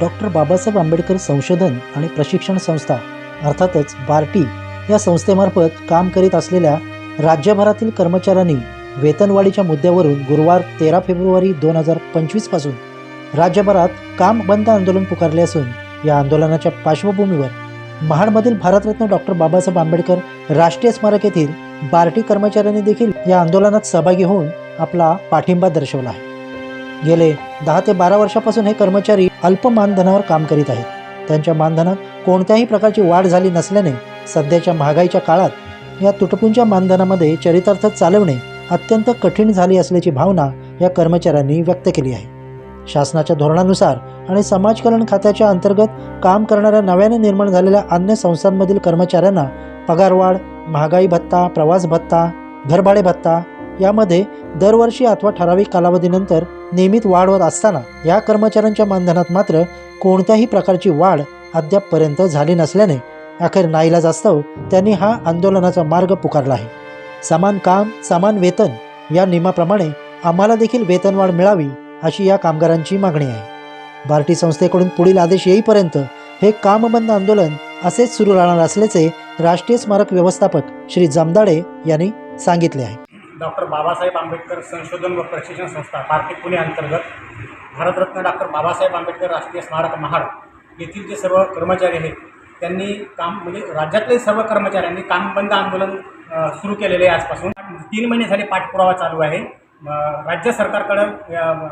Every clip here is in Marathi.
डॉक्टर बाबासाहेब आंबेडकर संशोधन आणि प्रशिक्षण संस्था अर्थातच बार्टी या संस्थेमार्फत काम करीत असलेल्या राज्यभरातील कर्मचाऱ्यांनी वेतनवाढीच्या मुद्द्यावरून गुरुवार तेरा फेब्रुवारी दोन हजार पंचवीसपासून राज्यभरात काम बंद आंदोलन पुकारले असून या आंदोलनाच्या पार्श्वभूमीवर महाडमधील भारतरत्न डॉक्टर बाबासाहेब आंबेडकर राष्ट्रीय स्मारक येथील बार्टी कर्मचाऱ्यांनी देखील या आंदोलनात सहभागी होऊन आपला पाठिंबा दर्शवला आहे. गेले दहा ते बारा वर्षापासून हे कर्मचारी अल्प मानधनावर काम करीत आहेत. त्यांच्या मानधनात कोणत्याही प्रकारची वाढ झाली नसल्याने सध्याच्या महागाईच्या काळात या तुटपुंच्या मानधनामध्ये चरितार्थ चालवणे अत्यंत कठीण झाली असल्याची भावना या कर्मचाऱ्यांनी व्यक्त केली आहे. शासनाच्या धोरणानुसार आणि समाज कल्याण खात्याच्या अंतर्गत काम करणाऱ्या नव्याने निर्माण झालेल्या अन्य संस्थांमधील कर्मचाऱ्यांना पगारवाढ महागाई भत्ता प्रवास भत्ता घरभाडे भत्ता यामध्ये दरवर्षी अथवा ठराविक कालावधीनंतर नियमित वाढ होत असताना या कर्मचाऱ्यांच्या मानधनात मात्र कोणत्याही प्रकारची वाढ अद्यापपर्यंत झाली नसल्याने अखेर नाईलाज असताव त्यांनी हा आंदोलनाचा मार्ग पुकारला आहे. समान काम समान वेतन या नियमाप्रमाणे आम्हाला देखील वेतनवाढ मिळावी अशी या कामगारांची मागणी आहे. बार्टी संस्थेकडून पुढील आदेश येईपर्यंत हे कामबंद आंदोलन असेच सुरू राहणार असल्याचे राष्ट्रीय स्मारक व्यवस्थापक श्री जमदाडे यांनी सांगितले आहे. डॉक्टर बाबासाहेब आंबेडकर संशोधन व प्रशिक्षण संस्था पार्टी पुणे अंतर्गत भारतरत्न डॉक्टर बाबासाहेब आंबेडकर राष्ट्रीय स्मारक महाड येथील जे सर्व कर्मचारी आहेत त्यांनी काम म्हणजे राज्यातले सर्व कर्मचाऱ्यांनी काम बंद आंदोलन सुरू केलेले आहे आजपासून. तीन महिने झाले पाठपुरावा चालू आहे. राज्य सरकारकडं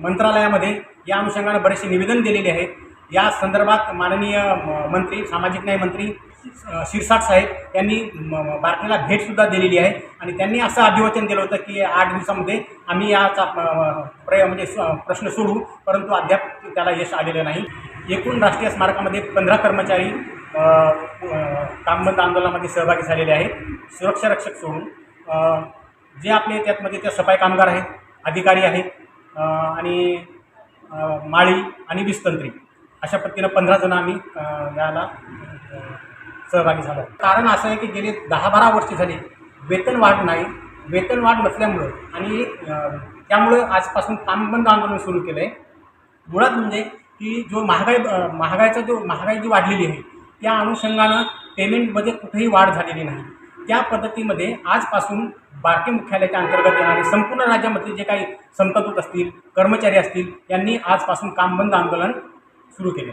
मंत्रालयामध्ये या अनुषंगानं बरेचसे निवेदन दिलेले आहे. या संदर्भात माननीय म- मंत्री सामाजिक न्याय मंत्री शिरसाट साहेब यांनी बारकेला भेटसुद्धा दिलेली आहे. आणि त्यांनी असं अभिवचन दिलं होतं की आठ दिवसामध्ये आम्ही याचा प्रय म्हणजे प्रश्न सोडू परंतु अद्याप त्याला यश आलेलं नाही. एकूण राष्ट्रीय स्मारकामध्ये पंधरा कर्मचारी अ, कामबंद आंदोलनामध्ये सहभागी झालेले आहेत. सुरक्षा रक्षक सोडून जे आपले त्यातमध्ये त्या सफाई कामगार आहेत अधिकारी आहेत आणि माळी आणि विस्तंत्री अशा पद्धतीनं पंधरा जण आम्ही अ, याला सहभागी झालं. कारण असं आहे की गेले दहा बारा वर्षे झाली वेतन वाढ नाही वेतन वाढ नसल्यामुळं आणि त्यामुळं आजपासून कामबंद आंदोलन सुरू केलं आहे मुळात म्हणजे की जो महागाई महागाईचा जो महागाई जी वाढलेली आहे त्या अनुषंगानं पेमेंटमध्ये कुठेही वाढ झालेली नाही. त्या पद्धतीमध्ये आजपासून बार्टी मुख्यालयाच्या अंतर्गत येणारे संपूर्ण राज्यामधले जे काही संततूत असतील कर्मचारी असतील यांनी आजपासून कामबंद आंदोलन सुरू केले